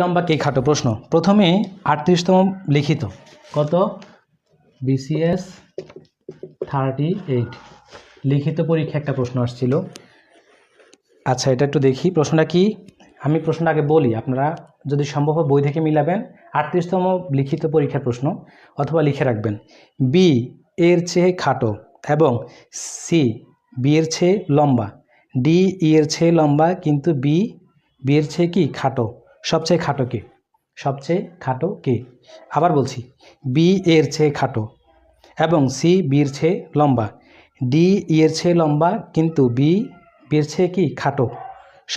লম্বা কে খাটো প্রশ্ন। প্রথমে আটত্রিশতম লিখিত। কত? বিসিএস থার্টি এইট লিখিত পরীক্ষা একটা প্রশ্ন আসছিল। আচ্ছা এটা একটু দেখি। প্রশ্নটা কি? আমি প্রশ্নটা আগে বলি। আপনারা যদি সম্ভব বই থেকে মিলাবেন। আটত্রিশতম লিখিত পরীক্ষার প্রশ্ন অথবা লিখে রাখবেন। বি এর চেয়ে খাটো এবং সি বি এর চেয়ে লম্বা। ডি ই এর চেয়ে লম্বা, কিন্তু বি বি এর চেয়ে কি? খাটো। সবচেয়ে খাটো কে? সবচেয়ে খাটো কে? আবার বলছি বি এর চেয়ে খাটো এবং সি বির চেয়ে লম্বা। ডি ই এর চেয়ে লম্বা, কিন্তু বি বির চেয়ে কি? খাটো।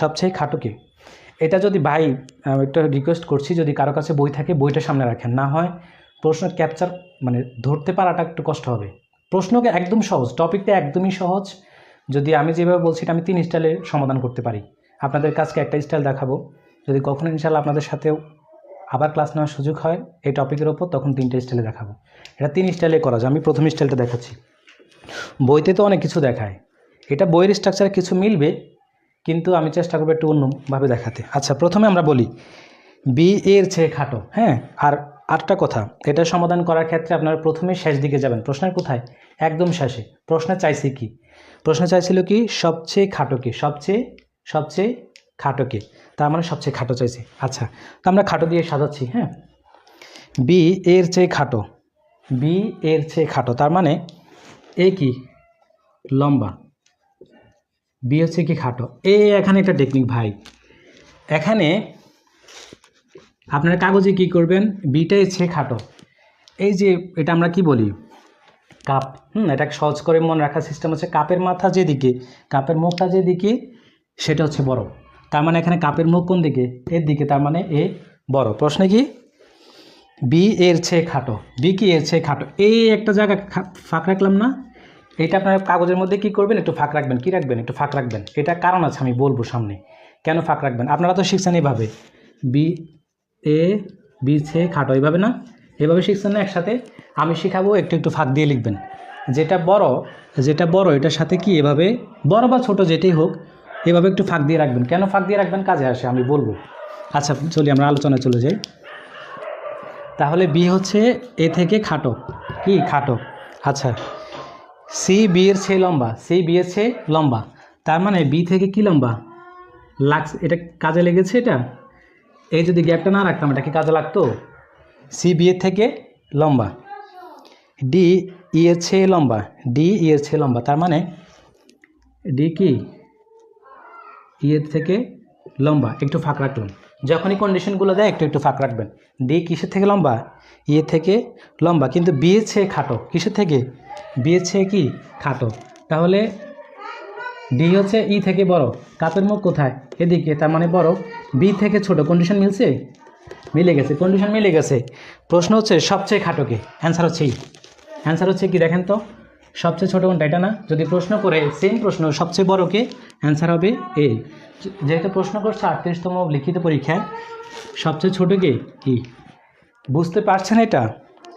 সবচেয়ে খাটো কে? এটা যদি ভাই একটা রিকোয়েস্ট করছি, যদি কারও কাছে বই থাকে, বইটা সামনে রাখেন। না হয় প্রশ্ন ক্যাপচার মানে ধরতে পারাটা একটু কষ্ট হবে। প্রশ্নকে একদম সহজ টপিকটা একদমই সহজ। যদি আমি যেভাবে বলছি, এটা আমি তিন স্টাইলে সমাধান করতে পারি। আপনাদের কাছকে একটা স্টাইল দেখাবো। যদি কখনো ইনশাল্লাহ আপনাদের সাথেও আবার ক্লাস নেওয়ার সুযোগ হয়, এই টপিকের ওপর তখন তিনটে স্টাইলে দেখাবো। এটা তিন স্টাইলে করা যায়, আমি প্রথম স্টাইলটা দেখাচ্ছি। বইতে তো অনেক কিছু দেখায়। এটা বইয়ের স্ট্রাকচারে কিছু মিলবে, কিন্তু আমি চেষ্টা করব একটু অন্যভাবে দেখাতে। আচ্ছা প্রথমে আমরা বলি বি এর চেয়ে খাটো হ্যাঁ? আর আরেকটা কথা, এটা সমাধান করার ক্ষেত্রে আপনারা প্রথমে শেষ দিকে যাবেন। প্রশ্নের কোথায়? একদম শেষে। প্রশ্নে চাইছি কি? প্রশ্ন চাইছিল কি, সবচেয়ে খাটো কি? সবচেয়ে সবচেয়ে খাটো কে? তার মানে সবচেয়ে খাটো চাইছে। আচ্ছা তো আমরা খাটো দিয়ে সাজাচ্ছি হ্যাঁ? বি এর চেয়ে খাটো। বি এর চেয়ে খাটো, তার মানে এ কি? লম্বা। বি হচ্ছে কি খাটো? এ এখানে একটা টেকনিক ভাই। এখানে আপনার কাগজে কি করবেন? বিটা হচ্ছে খাটো। এই যে এটা আমরা কি বলি? কাপ। হুম এটা সহজ করে মনে রাখার সিস্টেম হচ্ছে কাপের মাথা যেদিকে, কাপের মুখটা যেদিকে, সেটা হচ্ছে বড় তার মানে এখানে কাপের মুখ কোন দিকে? এর দিকে, তার মানে এ বড়। প্রশ্নে কি? বি এর চেয়ে খাটো। বি কি এর ছে খাটো? এই একটা জায়গা ফাঁক রাখলাম না। এটা আপনার কাগজের মধ্যে কি করবেন? একটু ফাঁক রাখবেন। কি রাখবেন? একটু ফাঁক রাখবেন। এটা কারণ আছে, আমি বলব সামনে। কেন ফাঁক রাখবেন? আপনারা তো শিখছেন এইভাবে বি এ, বি ছে খাটো এইভাবে না? এভাবে শিখছেন না? একসাথে আমি শেখাবো, একটু একটু ফাঁক দিয়ে লিখবেন। যেটা বড় যেটা বড়, এটার সাথে কি এভাবে? বড় বা ছোট যেটাই হোক এভাবে একটু ফাঁক দিয়ে রাখবেন। কেন ফাঁক দিয়ে রাখবেন? কাজে আসে, আমি বলব। আচ্ছা চলি, আমরা আলোচনায় চলে যাই। তাহলে বি হচ্ছে এ থেকে খাটো। কি? খাটো। আচ্ছা সি বি এর চেয়ে লম্বা। সি বি এর চেয়ে লম্বা। তার মানে বি থেকে কি লম্বা? লাগ এটা কাজে লেগেছে এটা? এই যদি গ্যাপটা না রাখতাম, এটা কি কাজে লাগতো? সি বি এর থেকে লম্বা। ডি ই এর চেয়ে লম্বা। ডি ই এর চেয়ে লম্বা। তার মানে ডি কি? ই এর থেকে লম্বা, একটু ফাঁক রাখলাম। যখনই কন্ডিশনগুলো দেয়, একটু একটু ফাঁক রাখবেন। ডি কিসের থেকে লম্বা? ই এর থেকে লম্বা, কিন্তু বি এর চেয়ে খাটো। কিসের থেকে? বি এর চেয়ে কি? খাটো। তাহলে ডি হচ্ছে ই থেকে বড়। কাপের মুখ কোথায়? এদিকে, তার মানে বড়। বি থেকে ছোট কন্ডিশন মিলছে? মিলে গেছে কন্ডিশন মিলে গেছে। প্রশ্ন হচ্ছে সবচেয়ে খাটোকে অ্যান্সার হচ্ছে ই অ্যান্সার হচ্ছে কি, দেখেন তো। সবচেয়ে ছোটো কোনটা? এটা না? যদি প্রশ্ন করে সেম প্রশ্ন, সবচেয়ে বড় কে? অ্যান্সার হবে এ যেহেতু প্রশ্ন করছে আটত্রিশতম লিখিত পরীক্ষায়, সবচেয়ে ছোটো কে? কি? বুঝতে পারছেন এটা?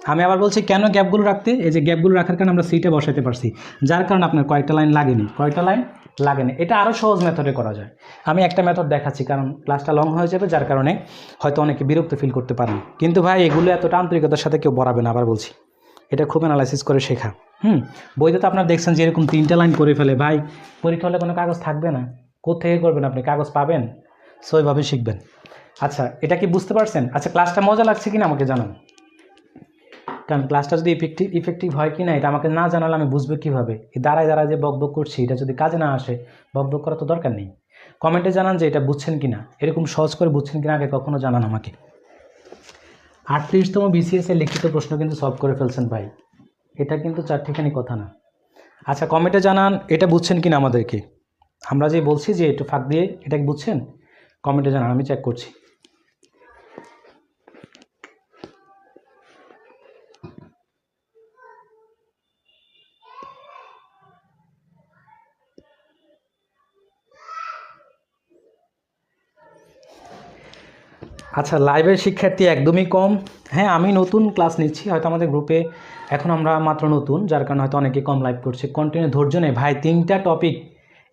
আমি আবার বলছি, কেন গ্যাপগুলো রাখতে? এই যে গ্যাপগুলো রাখার কারণে আমরা সিটে বসাতে পারছি। যার কারণে আপনার কয়েকটা লাইন লাগেনি। কয়েকটা লাইন লাগেনি। এটা আরও সহজ মেথডে করা যায়। আমি একটা মেথড দেখাচ্ছি, কারণ ক্লাসটা লং হয়ে যাবে, যার কারণে হয়তো অনেকে বিরক্ত ফিল করতে পারেন। কিন্তু ভাই, এগুলো এতটা আন্তরিকতার সাথে কেউ বরাবে না, আবার বলছি। এটা খুব অ্যানালাইসিস করে শেখা। হুম, বইতে তো আপনারা দেখছেন যে এরকম তিনটা লাইন করে ফেলে, ভাই, পরীক্ষা হলে কোনো কাগজ থাকবে না। কোথেকে করবেন আপনি? কাগজ পাবেন? সো ওইভাবে শিখবেন। আচ্ছা এটা কি বুঝতে পারছেন? আচ্ছা ক্লাসটা মজা লাগছে কিনা আমাকে জানান। কারণ ক্লাসটা যদি ইফেক্টিভ ইফেক্টিভ হয় কি না এটা আমাকে না জানালে আমি বুঝব কীভাবে? এই দাঁড়ায় দাঁড়ায় যে বক বক করছি, এটা যদি কাজে না আসে, বক বক করা তো দরকার নেই। কমেন্টে জানান যে এটা বুঝছেন কি না এরকম সহজ করে বুঝছেন কি না আগে কখনো জানান আমাকে। আটত্রিশতম বিসিএস এর লিখিত প্রশ্ন কিন্তু সলভ করে ফেলছেন ভাই। এটা কিন্তু চারটিখানি কথা না। আচ্ছা কমেন্টে জানান, এটা বুঝছেন কিনা আমাদেরকে? আমরা যে বলছি যে একটু ফাঁক দিয়ে, এটা বুঝছেন? কমেন্টে জানান, আমি চেক করছি। আচ্ছা লাইভের শিক্ষার্থী একদমই কম। হ্যাঁ আমি নতুন ক্লাস নিচ্ছি, হয়তো আমাদের গ্রুপে এখন আমরা মাত্র নতুন, যার কারণে হয়তো অনেকে কম লাইভ করছে। কন্টিনিউ ধৈর্য নেই ভাই, তিনটা টপিক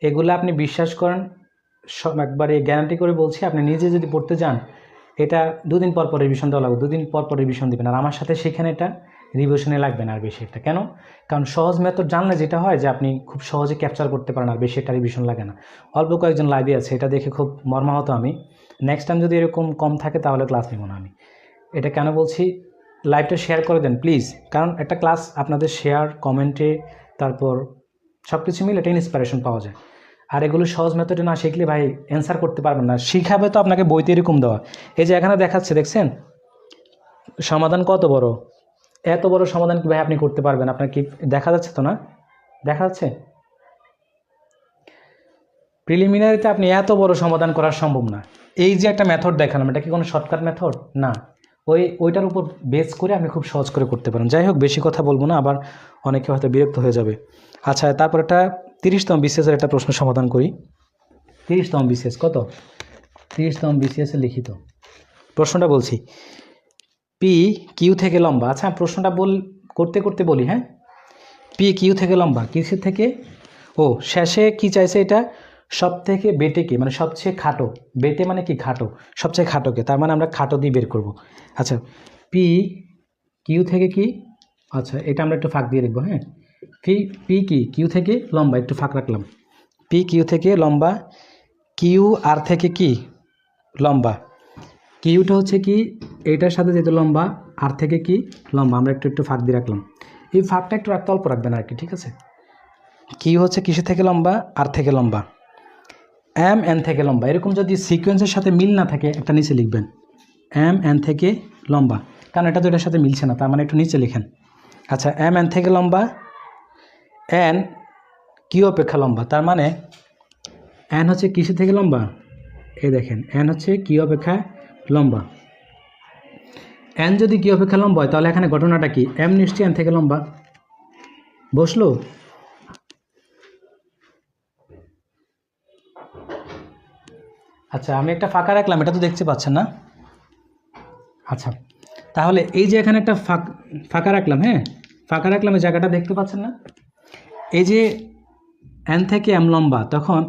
এগুলো আপনি বিশ্বাস করেন? সব একবারে গ্যারান্টি করে বলছি, আপনি নিজে যদি পড়তে যান, এটা দুদিন পর পর রিভিশন দেওয়া লাগবে। দুদিন পর পর রিভিশন দেবেন। আর আমার সাথে সেখানে এটা রিভিশনে লাগবে না আর বেশি একটা। কেন? কারণ সহজ মেথড জানলে যেটা হয় যে, আপনি খুব সহজে ক্যাপচার করতে পারেন, আর বেশি একটা রিভিশন লাগে না। অল্প কয়েকজন লাইভে আছে, এটা দেখে খুব মর্মাহত আমি। নেক্সট টাইম যদি এরকম কম থাকে তাহলে ক্লাস নেব না আমি। এটা কেন বলছি? লাইভটা শেয়ার করে দেন প্লিজ কারণ একটা ক্লাস আপনাদের শেয়ার কমেন্টে তারপর সব কিছু মিলে একটা ইন্সপিরেশন পাওয়া যায়। আর এগুলো সহজ মেথডে না শিখলে ভাই অ্যান্সার করতে পারবেন না। শিখাবে তো আপনাকে বইতে এরকম দেওয়া। এই যে এখানে দেখাচ্ছে, দেখছেন? সমাধান কত বড়? এত বড় সমাধান কি ভাই আপনি করতে পারবেন? আপনার কি দেখা যাচ্ছে তো না? দেখা যাচ্ছে? প্রিলিমিনারিতে আপনি এত বড় সমাধান করা সম্ভব না। এই যে একটা মেথড দেখালাম, এটা কি কোনো শর্টকাট মেথড না। ওই, ওইটার উপর বেস করে আপনি খুব সহজ করে করতে পারেন যাই হোক, বেশি কথা বলব না, আবার অনেকে হয়তো বিরক্ত হয়ে যাবে। আচ্ছা তারপর একটা তিরিশতম বিসিএসের একটা প্রশ্ন সমাধান করি। তিরিশতম বিসিএস কত? তিরিশতম বিসিএসে লিখিত। প্রশ্নটা বলছি। পি কিউ থেকে লম্বা। আচ্ছা প্রশ্নটা বল, করতে করতে বলি হ্যাঁ? পি কিউ থেকে লম্বা, কিসের থেকে? ও, শেষে কি চাইছে এটা? সব থেকে বেটেকে মানে সবচেয়ে খাটো। বেটে মানে কি খাটো? সবচেয়ে খাটোকে তার মানে আমরা খাটো দিয়ে বের করব। আচ্ছা পি কিউ থেকে কি? আচ্ছা এটা আমরা একটু ফাঁক দিয়ে লিখব হ্যাঁ? পি পি কি? কিউ থেকে লম্বা, একটু ফাঁক রাখলাম। পি কিউ থেকে লম্বা কিউ আর থেকে কি? লম্বা। কিউটা হচ্ছে কি? এইটার সাথে যেহেতু লম্বা আর থেকে কি? লম্বা, আমরা একটু একটু ফাঁক দিয়ে রাখলাম। এই ফাঁকটা একটু রাখতে অল্প রাখবেন আর কি, ঠিক আছে? কিউ হচ্ছে কিসের থেকে লম্বা? আর থেকে লম্বা। এম এন থেকে লম্বা। এরকম যদি সিকোয়েন্সের সাথে মিল না থাকে, একটা নিচে লিখবেন। এম এন থেকে লম্বা। কারণ এটা তো এটার সাথে মিলছে না, তার মানে একটু নিচে লিখেন। আচ্ছা এম এন থেকে লম্বা এন কিউ অপেক্ষা লম্বা? তার মানে এন হচ্ছে কিসের থেকে লম্বা? এই দেখেন এন হচ্ছে কি অপেক্ষা লম্বা? এন যদি কি অপেক্ষা লম্বা হয়, তাহলে এখানে ঘটনাটা কি? এম নিশ্চয়ই এন থেকে লম্বা। বসল? আচ্ছা আমি একটা ফাঁকা রাখলাম, এটা তো দেখতে পাচ্ছেন না। আচ্ছা তাহলে এই যে এখানে একটা ফাঁক, ফাঁকা রাখলাম হ্যাঁ? ফাঁকা রাখলাম, এই জায়গাটা দেখতে পাচ্ছেন না? এই যে এন থেকে এম লম্বা, তখন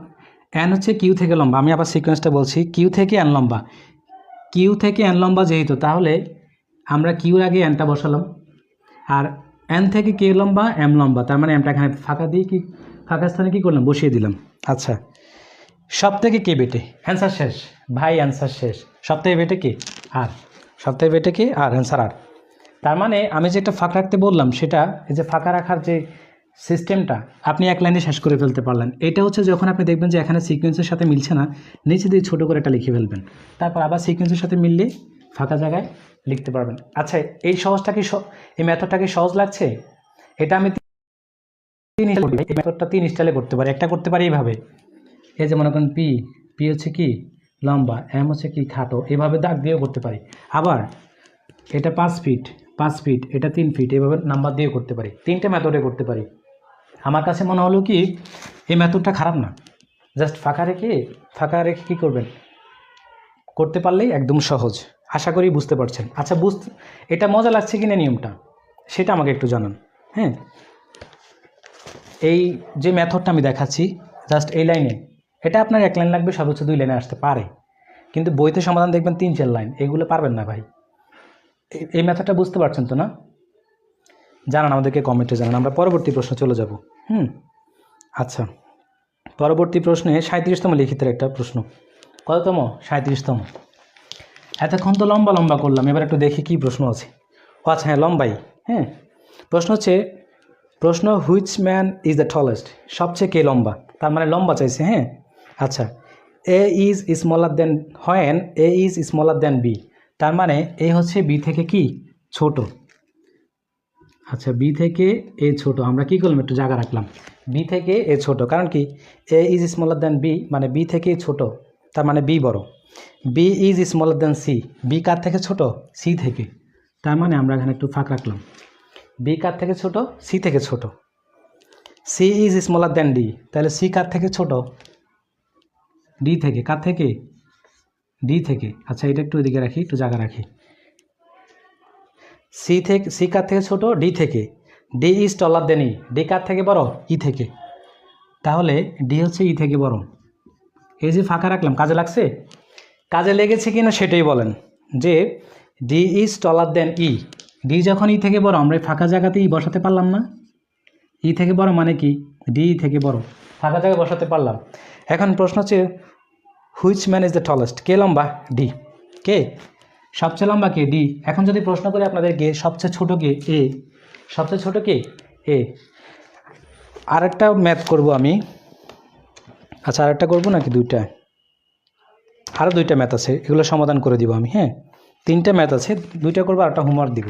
এন হচ্ছে কিউ থেকে লম্বা, আমি আবার সিকোয়েন্সটা বলছি কিউ থেকে এন লম্বা। কিউ থেকে এন লম্বা যেহেতু, তাহলে আমরা কিউর আগে এনটা বসালাম, আর এন থেকে কে লম্বা এম লম্বা, তার মানে এমটা এখানে ফাঁকা দিয়ে কি, ফাঁকা স্থানে কী করলাম? বসিয়ে দিলাম। আচ্ছা সব থেকে কে বেটে? অ্যান্সার শেষ। ভাই অ্যান্সার শেষ। সব থেকে বেটে কে? আর। সব থেকে বেটে কে? আর অ্যান্সার আর। তার মানে আমি যেটা ফাঁকা রাখতে বললাম সেটা এই যে ফাঁকা রাখার যে সিস্টেমটা আপনি এক লাইনে শেষ করে ফেলতে পারলেন। এটা হচ্ছে যখন আপনি দেখবেন যে এখানে সিকোয়েন্সের সাথে মিলছে না নিচে দিয়ে ছোটো করে এটা লিখে ফেলবেন। তারপর আবার সিকোয়েন্সের সাথে মিললে ফাঁকা জায়গায় লিখতে পারবেন। আচ্ছা এই সহজটা কি এই মেথডটা কি সহজ লাগছে? এটা আমি তিন স্টাইলে এই মেথডটা তিন স্টাইলে করতে পারি। একটা করতে পারি এইভাবে। এই যে মনে করেন পি পি হচ্ছে কি? লম্বা, এম হচ্ছে কি? খাটো। এভাবে দাগ দিয়েও করতে পারি। আবার এটা পাঁচ ফিট পাঁচ ফিট, এটা তিন ফিট, এভাবে নাম্বার দিয়েও করতে পারি। তিনটে মেথডে করতে পারি। আমার কাছে মনে হলো কি, এই মেথডটা খারাপ না। জাস্ট ফাঁকা রেখে ফাঁকা রেখে কী করবেন? করতে পারলেই একদম সহজ। আশা করি বুঝতে পারছেন। আচ্ছা বুঝতে, এটা মজা লাগছে কিনা নিয়মটা? সেটা আমাকে একটু জানান। হ্যাঁ? এই যে মেথডটা আমি দেখাচ্ছি জাস্ট এই লাইনে। এটা আপনার এক লাইন লাগবে, সর্বোচ্চ দুই লাইনে আসতে পারে। কিন্তু বইতে সমাধান দেখবেন তিন চার লাইন, এগুলো পারবেন না ভাই। এই- মেথডটা বুঝতে পারছেন তো না? জানান আমাদেরকে কমেন্টে জানান, আমরা পরবর্তী প্রশ্ন চলে যাব। হুম? আচ্ছা পরবর্তী প্রশ্নে সাঁত্রিশতম লিখিতের একটা প্রশ্ন। কততম? সাঁত্রিশতম এতক্ষণ তো লম্বা লম্বা করলাম, এবার একটু দেখি কি প্রশ্ন আছে। ও আচ্ছা হ্যাঁ লম্বাই। হ্যাঁ? প্রশ্ন হচ্ছে, প্রশ্ন which man is the tallest সবচেয়ে কে লম্বা? তার মানে লম্বা চাইছে হ্যাঁ? আচ্ছা A is smaller than when A is smaller than B তার মানে এ হচ্ছে বি থেকে কি? ছোট। আচ্ছা বি থেকে এ ছোট, আমরা কি করলাম? একটু জায়গা রাখলাম। বি থেকে এ ছোট, কারণ কি? A is smaller than B মানে বি থেকে ছোট, তার মানে বি বড়। B is smaller than C B কার থেকে ছোট? সি থেকে। তার মানে আমরা এখানে একটু ফাঁক রাখলাম। বি কার থেকে ছোট? সি থেকে ছোট। C is smaller than D তাহলে সি কার থেকে ছোট? ডি থেকে, কার থেকে? ডি থেকে। আচ্ছা এটা একটু এদিকে রাখি, একটু জায়গা রাখি। সি থেকে সি কার থেকে ছোট? ডি থেকে। D is taller than E D কার থেকে বড়? ই থেকে। তাহলে ডি হচ্ছে ই থেকে বড়। এই যে ফাঁকা রাখলাম, কাজে লাগছে? কাজে লেগেছে কি না সেটাই বলেন। যে D is taller than E D যখন ই থেকে বড়, আমরা ফাঁকা জায়গাতে ই বসাতে পারলাম না? ই থেকে বড় মানে কি? ডি থেকে বড়। ফাঁকা জায়গায় বসাতে পারলাম। এখন প্রশ্ন হচ্ছে which man is the tallest কে লম্বা? ডি কে? সবচেয়ে লম্বা কে? ডি এখন যদি প্রশ্ন করি আপনাদেরকে, সবচেয়ে ছোট কে? এ সবচেয়ে ছোট কে? এ আরেকটা ম্যাথ করব আমি। আচ্ছা আর আরেকটা করব নাকি দুইটা? আরও দুইটা ম্যাথ আছে, এগুলো সমাধান করে দিব আমি হ্যাঁ? তিনটা ম্যাথ আছে, দুইটা করব আর একটা হোমওয়ার্ক দিব।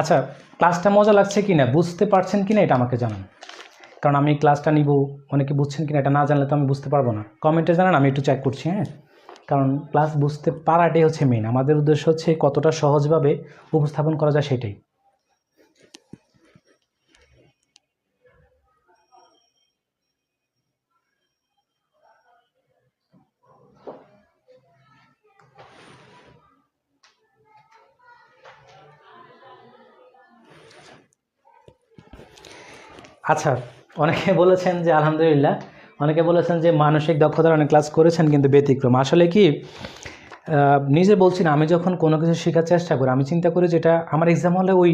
আচ্ছা ক্লাসটা মজা লাগছে কি না বুঝতে পারছেন কি না এটা আমাকে জানান। কারণ আমি ক্লাসটা নিব, অনেকে বুঝছেন কি না এটা না জানলে তো আমি বুঝতে পারব না। কমেন্টে জানান, আমি একটু চেক করছি হ্যাঁ? কারণ ক্লাস বুঝতে পারাটাই হচ্ছে মেন আমাদের উদ্দেশ্য হচ্ছে কতটা সহজভাবে উপস্থাপন করা যায় সেটাই। আচ্ছা অনেকে বলেছেন যে আলহামদুলিল্লাহ, অনেকে বলেছেন যে মানসিক দক্ষতার অনেক ক্লাস করেছেন কিন্তু ব্যতিক্রম। আসলে কি নিজে বলছি না, আমি যখন কোনো কিছু শেখার চেষ্টা করি, আমি চিন্তা করি যেটা আমার এক্সাম হলে ওই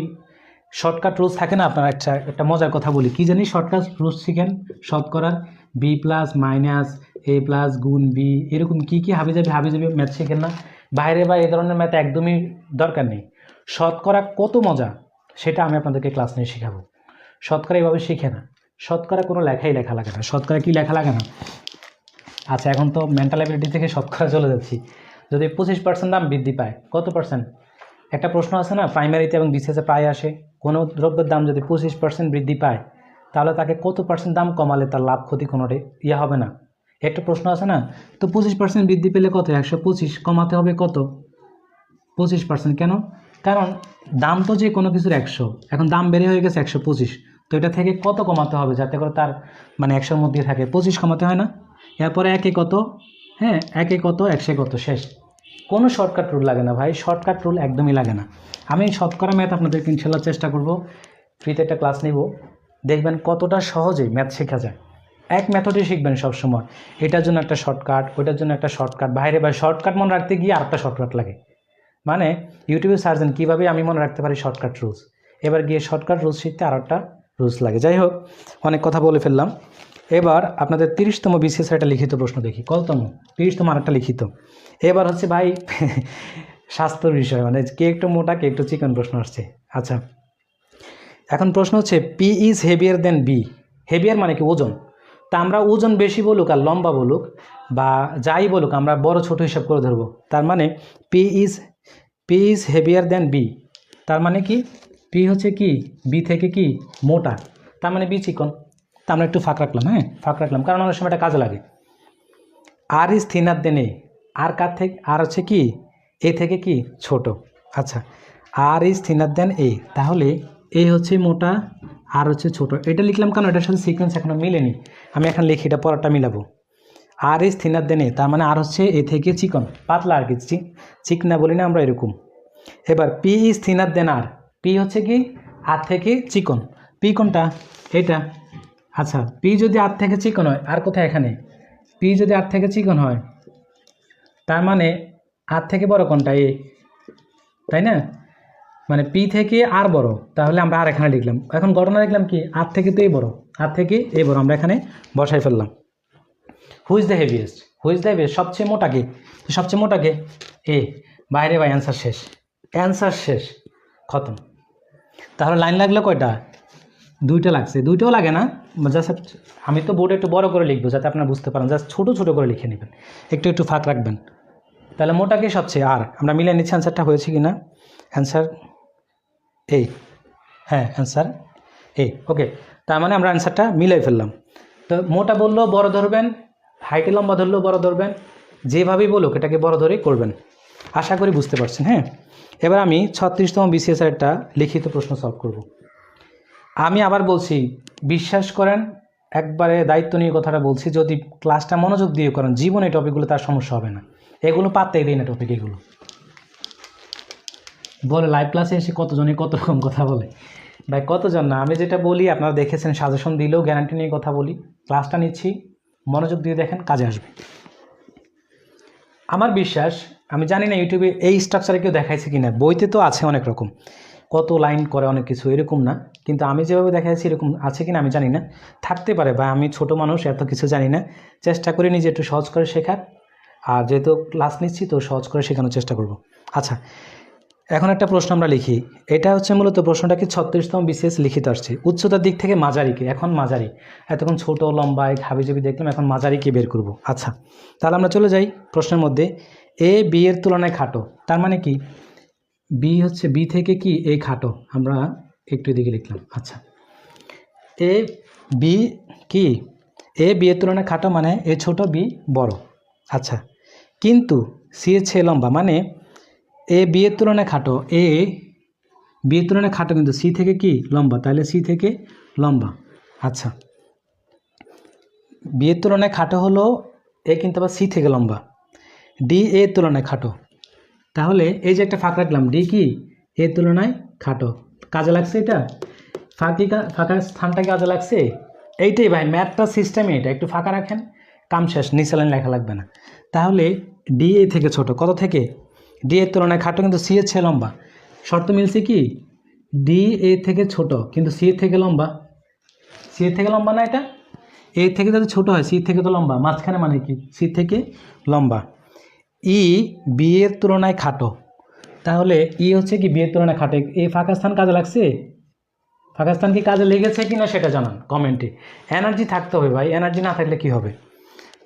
শর্টকাট রুলস থাকে না, আপনার একটা একটা মজার কথা বলি। কি জানি শর্টকাট রুলস শিখেন শতকরার B plus minus A plus গুণ বি এরকম কী কী হাবি যাবি হাবি যাবি ম্যাথ শিখেন না? বাইরে বা এ ধরনের ম্যাথ একদমই দরকার নেই। শতকরা কত মজা, সেটা আমি আপনাদেরকে ক্লাস নিয়ে শেখাবো। শতকরা এভাবে শিখে না। শতকরা কোনো লেখাই লেখা লাগে না। শতকরা কি লেখা লাগে না? আচ্ছা এখন তো মেন্টাল অ্যাবিলিটি থেকে শতকরা চলে যাচ্ছি। যদি পঁচিশ পার্সেন্ট দাম বৃদ্ধি পায়, কত পার্সেন্ট একটা প্রশ্ন আছে না প্রাইমারিতে এবং বিসিএসে প্রায় আসে। কোনো দ্রব্যের দাম যদি পঁচিশ পার্সেন্ট বৃদ্ধি পায়, তাহলে তাকে কত পার্সেন্ট দাম কমালে তার লাভ ক্ষতি কোনোটাই ইয়ে হবে না। একটা প্রশ্ন আছে না, তো পঁচিশ পার্সেন্ট বৃদ্ধি পেলে কত? একশো পঁচিশ, কমাতে হবে কত? পঁচিশ পার্সেন্ট কেন? কারণ দাম তো যে কোনো কিছুর একশো। এখন দাম বেড়ে হয়ে গেছে একশো পঁচিশ। তো এটা থেকে কত কমাতে হবে যাতে করে তার মানে একশোর মধ্যে থাকে? পঁচিশ কমাতে হয় না? এরপরে একে কত? হ্যাঁ একে কত? একশো কত? শেষ। কোনো শর্টকাট রুল লাগে না ভাই। শর্টকাট রুল একদমই লাগে না। আমি শতকরা ম্যাথ আপনাদেরকে ইনশাল্লাহ চেষ্টা করব। ফ্রিতে একটা ক্লাস নিব। দেখবেন কতটা সহজে ম্যাথ শেখা যায়। এক মেথডে শিখবেন সবসময়। এটার জন্য একটা শর্টকাট ওইটার জন্য একটা শর্টকাট বাইরে বা শর্টকাট মনে রাখতে গিয়ে আরেকটা শর্টকাট লাগে। মানে ইউটিউবে সার্জেন কীভাবে আমি মনে রাখতে পারি শর্টকাট রুলস এবার গিয়ে শর্টকাট রুলস শিখতে আর একটা রুলস লাগে। যাই হোক, অনেক কথা বলে ফেললাম। এবার আপনাদের তিরিশতম বিসিএস একটা লিখিত প্রশ্ন দেখি। কততম? তিরিশতম আরেকটা লিখিত। এবার হচ্ছে ভাই, স্বাস্থ্যর বিষয় মানে কে একটু মোটা, কে একটু চিকন প্রশ্ন আসছে। আচ্ছা এখন প্রশ্ন হচ্ছে, P is heavier than B. Heavier মানে কি? ওজন। তা আমরা ওজন বেশি বলুক আর লম্বা বলুক বা যাই বলুক, আমরা বড় ছোট হিসাব করে ধরবো। তার মানে P is P is heavier than B. তার মানে কি? পি হচ্ছে কি? বি থেকে কি? মোটা। তার মানে বি চিকন। তা আমরা একটু ফাঁক রাখলাম হ্যাঁ? ফাঁক রাখলাম, কারণ অনেক সময় এটা কাজে লাগে। আর ইজ থিনার দেন এ আর কার থেকে? আর হচ্ছে কি? এ থেকে কি? ছোট। আচ্ছা। আর ইজ থিনার দেন এ তাহলে এ হচ্ছে মোটা, আর হচ্ছে ছোট। এটা লিখলাম কেন? এটার সাথে সিকোয়েন্স এখনও মিলেনি। আমি এখন লিখি, এটা পরটা মিলাবো। আর ইজ থিনার দেন এ তার মানে আর হচ্ছে এ থেকে চিকন। পাতলা আর কি চিকনা বলি না আমরা এরকম। এবার P is thinner than R P হচ্ছে কি? আর থেকে চিকন। পি কোনটা? এটা আচ্ছা পি যদি আর থেকে চিকন হয়, আর কোথায় এখানে? পি যদি আর থেকে চিকন হয়, তার মানে আর থেকে বড় কোনটা? এ। তাই না? মানে পি থেকে আর বড়। তাহলে আমরা আর এখানে লিখলাম। এখন ঘটনা দেখলাম কি? আর থেকে তো এই বড়। আর থেকে এই বড়। আমরা এখানে বসাই ফেললাম। Who is the heaviest who is the heaviest সবচেয়ে মোটা কে? সবচেয়ে মোটা কে? এ। বাইরে বা অ্যান্সার শেষ। অ্যান্সার শেষ। খতম। তাহলে লাইন লাগল কয়টা? দুইটা লাগছে। দুইটাও লাগে না? জাস্ট আমি তো বোর্ডে একটু বড় করে লিখব যাতে আপনারা বুঝতে পারেন। জাস্ট ছোটো ছোটো করে লিখে নেবেন। একটু একটু ফাঁক রাখবেন। তাহলে মোটাকে সবচেয়ে? আর, আমরা মিলে নিচ্ছি অ্যান্সারটা হয়েছে কি না অ্যান্সার এ হ্যাঁ অ্যান্সার এ ওকে তার মানে আমরা অ্যান্সারটা মিলাই ফেললাম। তো মোটা বললেও বড় ধরবেন হাইটে লম্বা ধরলেও বড় ধরবেন, যেভাবেই বলুক এটাকে বড় ধরেই করবেন। আশা করি বুঝতে পারছেন হ্যাঁ? এবার আমি ছত্রিশতম বিসিএস একটা লিখিত প্রশ্ন সলভ করব। আমি আবার বলছি, বিশ্বাস করেন, একবারে দায়িত্ব নিয়ে কথাটা বলছি, যদি ক্লাসটা মনোযোগ দিয়ে করেন, জীবনে টপিকগুলো তার সমস্যা হবে না। এগুলো পাত্তাই দিই না টপিক এগুলো। বলে লাইভ ক্লাসে এসে কতজনে কত রকম কথা বলে? ভাই, কতজন না? আমি যেটা বলি, আপনারা দেখেছেন সাজেশন দিলেও গ্যারান্টি নিয়ে কথা বলি। ক্লাসটা নিচ্ছি, মনোযোগ দিয়ে দেখেন, কাজে আসবে। আমার বিশ্বাস আমি জানি না ইউটিউবে এই স্ট্রাকচারে কেউ দেখাইছে কি না বইতে তো আছে অনেক রকম। কত লাইন করে অনেক কিছু, এরকম না। কিন্তু আমি যেভাবে দেখাইছি এরকম আছে কি না আমি জানি না। থাকতে পারে বা আমি ছোট মানুষ, এত কিছু জানি না। চেষ্টা করি নিজে একটু সহজ করে শেখার। আর যেহেতু ক্লাস নিচ্ছি, তো সহজ করে শেখানোর চেষ্টা করব। আচ্ছা এখন একটা প্রশ্ন আমরা লিখি। এটা হচ্ছে মূলত প্রশ্নটা কি ছত্রিশতম বিশেষ লিখিত আসছে? উচ্চতার দিক থেকে মাঝারিকে এখন মাঝারি। এতক্ষণ ছোট লম্বায় হাবিজাবি দেখলাম, এখন মাঝারিকে বের করব? আচ্ছা তাহলে আমরা চলে যাই প্রশ্নের মধ্যে। এ বি এর তুলনায় খাটো। তার মানে কি? বি হচ্ছে বি থেকে কি এ খাটো? আমরা একটু এদিকে লিখলাম। আচ্ছা। এ বি কি? এ বি এর তুলনায় খাটো মানে এ ছোট বি বড়। আচ্ছা। কিন্তু সি চেয়ে লম্বা মানে এ বি এর তুলনায় খাটো। এ বি এর তুলনায় খাটো কিন্তু সি থেকে কি? লম্বা। তাহলে সি থেকে লম্বা। আচ্ছা। বি এর তুলনায় খাটো হলো এ কিন্তু আবার সি থেকে লম্বা। ডি এর তুলনায় খাটো। তাহলে এই যে একটা ফাঁকা রাখলাম, ডি কি? এর তুলনায় খাটো। কাজে লাগছে এটা? ফাঁকি কা- ফাঁকা স্থানটা কাজে লাগছে? এইটাই ভাই, ম্যাথটা সিস্টেমে এটা। একটু ফাঁকা রাখেন, কাম শেষ, নিচে লাইন লেখা লাগবে না। তাহলে ডি এ থেকে ছোট, কত থেকে? ডি এর তুলনায় খাটো, কিন্তু সি এর চেয়ে লম্বা। শর্ত মিলছে কি? ডি এ থেকে ছোট, কিন্তু সি এর থেকে লম্বা। সি এর থেকে লম্বা না এটা? এ থেকে যদি ছোট হয়, সি থেকে তো লম্বা। মাঝখানে মানে কি? সি থেকে লম্বা। ই বি এর তুলনায় খাটো। তাহলে ই হচ্ছে কি বি এর তুলনায় খাটো। এই ফাঁকা স্থান কাজে লাগছে? ফাঁকা স্থান কি কাজে লেগেছে কি না সেটা জানান কমেন্টে। এনার্জি থাকতে হবে ভাই, এনার্জি না থাকলে কি হবে?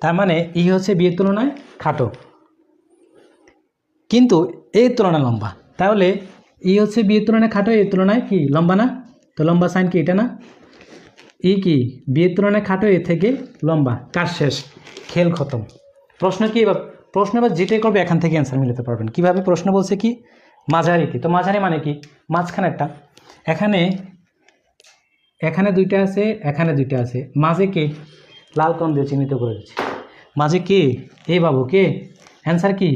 তার মানে ই হচ্ছে বি এর তুলনায় খাটো। কিন্তু এর তুলনায় লম্বা। তাহলে ই হচ্ছে বি এর তুলনায় খাটো, এর তুলনায় কি, লম্বা না? তো লম্বা সাইন কি এটা না? ই কি বিয়ের তুলনায় খাটো এ থেকে লম্বা। কাজ শেষ, খেল খতম। প্রশ্ন কি এবার প্রশ্ন এবার যেটাই করবে, এখান থেকে অ্যান্সার মিলাতে পারবেন। কীভাবে? প্রশ্ন বলছে কি? মাঝারি কি তো মাঝারি মানে কি? মাঝখানেরটা। এখানে এখানে দুইটা আছে, এখানে দুইটা আছে। মাঝে কে? লাল কম দিয়ে চিহ্নিত করে দিচ্ছে। মাঝে কে? এ বাবু, কে? অ্যান্সার কি?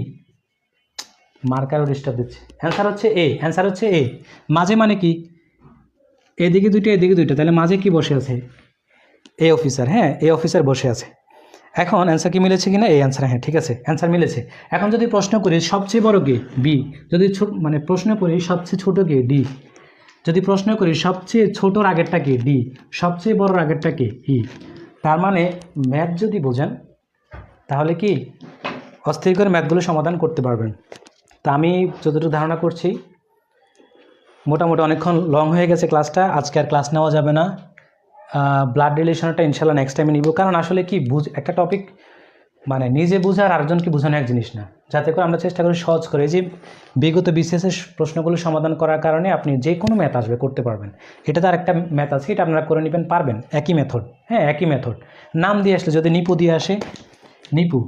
মার্কারও ডিস্টার্ব দিচ্ছে। অ্যান্সার হচ্ছে এ। অ্যান্সার হচ্ছে এ। মাঝে মানে কি? এদিকে দুইটা এদিকে দুইটা। তাহলে মাঝে কি বসে আছে? এ অফিসার হ্যাঁ এ অফিসার বসে আছে। এখন অ্যান্সার কি মিলেছে কি না এই অ্যান্সার হ্যাঁ ঠিক আছে অ্যান্সার মিলেছে। এখন যদি প্রশ্ন করি, সবচেয়ে বড় কে বি যদি ছোট মানে প্রশ্ন করি, সবচেয়ে ছোট কে ডি যদি প্রশ্ন করি, সবচেয়ে ছোটোর আগেরটা কে ডি সবচেয়ে বড় আগেরটা কে ই তার মানে ম্যাথ যদি বোঝেন, তাহলে কি অস্থির করে ম্যাথগুলো সমাধান করতে পারবেন। তা আমি যতটুকু ধারণা করছি, মোটামুটি অনেকক্ষণ লং হয়ে গেছে ক্লাসটা আজকে আর ক্লাস নেওয়া যাবে না। ব্লাড রিলেশনটা ইনশাল্লাহ নেক্সট টাইমে নিব। কারণ আসলে কি, বুঝ একটা টপিক মানে নিজে বোঝা আর আরেকজনকে বোঝানো এক জিনিস না। যাতে করে আমরা চেষ্টা করি সহজ করে। যে বিগত বিসিএসের প্রশ্নগুলো সমাধান করার কারণে আপনি যে কোনো ম্যাথ আসবে, করতে পারবেন। এটা তার একটা ম্যাথ আছে, এটা আপনারা করে নেবেন, পারবেন। একই মেথড হ্যাঁ একই মেথড নাম দিয়ে আসলে যদি নিপু দিয়ে আসে, নিপু,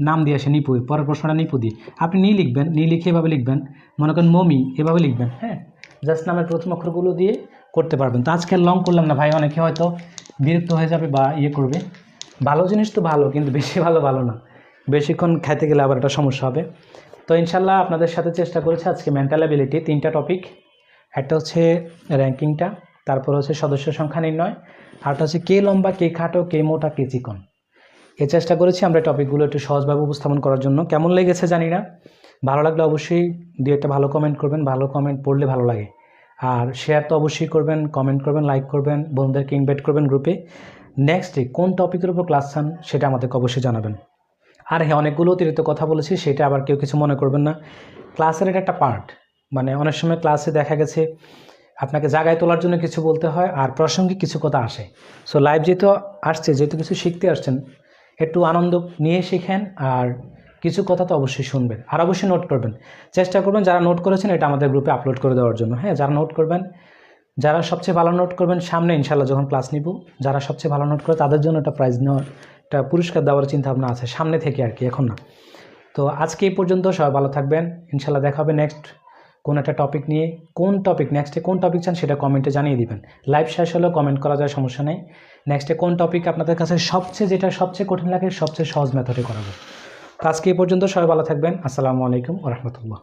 নাম দিয়ে আসে নিপু, পরের প্রশ্নটা নিপু দিয়ে আপনি নি লিখবেন, নি লিখে এভাবে লিখবেন। মনে করেন মমি, এভাবে লিখবেন। হ্যাঁ জাস্ট নামের প্রথম অক্ষরগুলো দিয়ে করতে পারবেন। তো আজকে লং করলাম না ভাই, অনেকে হয়তো বিরক্ত হয়ে যাবে বা ইয়ে করবে। ভালো জিনিস তো ভালো, কিন্তু বেশি ভালো ভালো না। বেশিক্ষণ খাইতে গেলে আবার একটা সমস্যা হবে। তো ইনশাল্লাহ আপনাদের সাথে চেষ্টা করেছি আজকে মেন্টাল অ্যাবিলিটি তিনটা টপিক একটা হচ্ছে র্যাঙ্কিংটা তারপর হচ্ছে সদস্য সংখ্যা নির্ণয়। আরটা হচ্ছে কে লম্বা, কে খাটো, কে মোটা, কে চিকন। এ চেষ্টা করেছি আমরা টপিকগুলো একটু সহজভাবে উপস্থাপন করার জন্য। কেমন লেগেছে জানি না। ভালো লাগলে অবশ্যই দু একটা ভালো কমেন্ট করবেন, ভালো কমেন্ট পড়লে ভালো লাগে। আর শেয়ার তো অবশ্যই করবেন কমেন্ট করবেন লাইক করবেন, বন্ধুদেরকে ইনভাইট করবেন গ্রুপে নেক্সট ডে কোন টপিকের উপর ক্লাস চান সেটা আমাদেরকে অবশ্যই জানাবেন। আর হ্যাঁ অনেকগুলো অতিরিক্ত কথা বলেছি, সেটা আবার কেউ কিছু মনে করবেন না। ক্লাসের এটা একটা পার্ট মানে অনেক সময় ক্লাসে দেখা গেছে আপনাকে জায়গায় তোলার জন্য কিছু বলতে হয় আর প্রাসঙ্গিক কিছু কথা আসে। সো লাইভ যেহেতু আসছে, যেহেতু কিছু শিখতে আসছেন, একটু আনন্দ নিয়ে শিখেন আর কিছু কথা তো অবশ্যই শুনবেন। আর অবশ্যই নোট করবেন। চেষ্টা করবেন যারা নোট করেছেন এটা আমাদের গ্রুপে আপলোড করে দেওয়ার জন্য। হ্যাঁ যারা নোট করবেন, যারা সবচেয়ে ভালো নোট করবেন, সামনে ইনশাল্লাহ যখন ক্লাস নিব, যারা সবচেয়ে ভালো নোট করে তাদের জন্য একটা প্রাইজ নেওয়ার একটা পুরস্কার দেওয়ার চিন্তা ভাবনা আছে সামনে থেকে আর কি, এখন না। তো আজকে এই পর্যন্ত সবাই ভালো থাকবেন। ইনশাল্লাহ দেখা হবে নেক্সট কোন একটা টপিক নিয়ে। কোন টপিক নেক্সটে কোন টপিক চান সেটা কমেন্টে জানিয়ে দিবেন। লাইভ শেষ হলেও কমেন্ট করা যায়, সমস্যা নেই। নেক্সটে কোন টপিক আপনাদের কাছে সবচেয়ে যেটা সবচেয়ে কঠিন লাগে, সবচেয়ে সহজ মেথডে করাবো। তো আজকে এই পর্যন্ত সবাই ভালো থাকবেন। আসসালামু আলাইকুম রহমতুল্লাহ।